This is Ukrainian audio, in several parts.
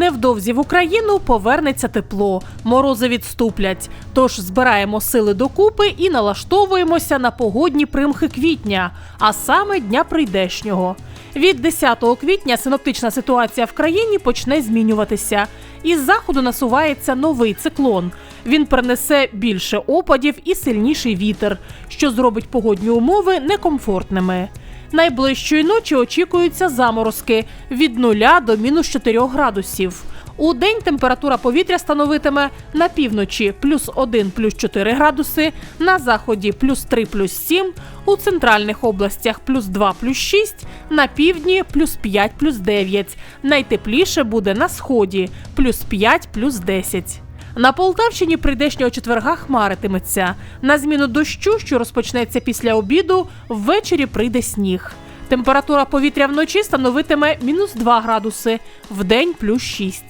Невдовзі в Україну повернеться тепло, морози відступлять. Тож збираємо сили докупи і налаштовуємося на погодні примхи квітня, а саме дня прийдешнього. Від 10 квітня синоптична ситуація в країні почне змінюватися. Із заходу насувається новий циклон. Він принесе більше опадів і сильніший вітер, що зробить погодні умови некомфортними. Найближчої ночі очікуються заморозки від 0 до мінус 4 градусів. У день температура повітря становитиме на півночі плюс 1 плюс 4 градуси, на заході плюс 3 плюс 7, у центральних областях плюс 2 плюс 6, на півдні плюс 5 плюс 9. Найтепліше буде на сході плюс 5 плюс 10. На Полтавщині прийдешнього четверга хмаритиметься. На зміну дощу, що розпочнеться після обіду, ввечері прийде сніг. Температура повітря вночі становитиме мінус 2 градуси, вдень плюс 6.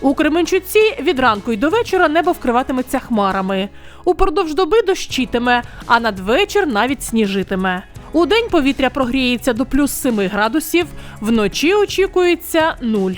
У Кременчуці від ранку й до вечора небо вкриватиметься хмарами. Упродовж доби дощитиме, а надвечір навіть сніжитиме. У день повітря прогріється до плюс 7 градусів, вночі очікується 0.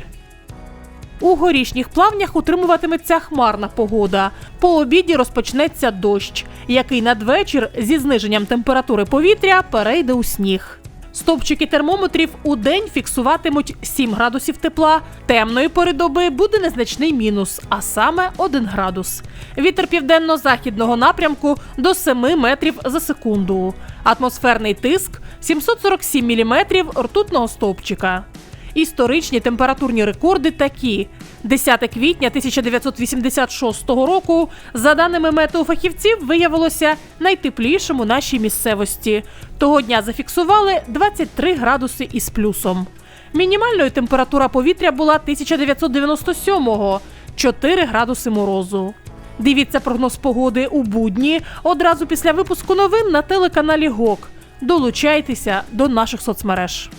У горішніх плавнях утримуватиметься хмарна погода. По обіді розпочнеться дощ, який надвечір зі зниженням температури повітря перейде у сніг. Стопчики термометрів у день фіксуватимуть 7 градусів тепла. Темної пори доби буде незначний мінус, а саме 1 градус. Вітер південно-західного напрямку до 7 метрів за секунду. Атмосферний тиск 747 міліметрів ртутного стовпчика. Історичні температурні рекорди такі: 10 квітня 1986 року, за даними метеофахівців, виявилося найтеплішим у нашій місцевості. Того дня зафіксували 23 градуси із плюсом. Мінімальною температура повітря була 1997-го – 4 градуси морозу. Дивіться прогноз погоди у будні одразу після випуску новин на телеканалі ГОК. Долучайтеся до наших соцмереж.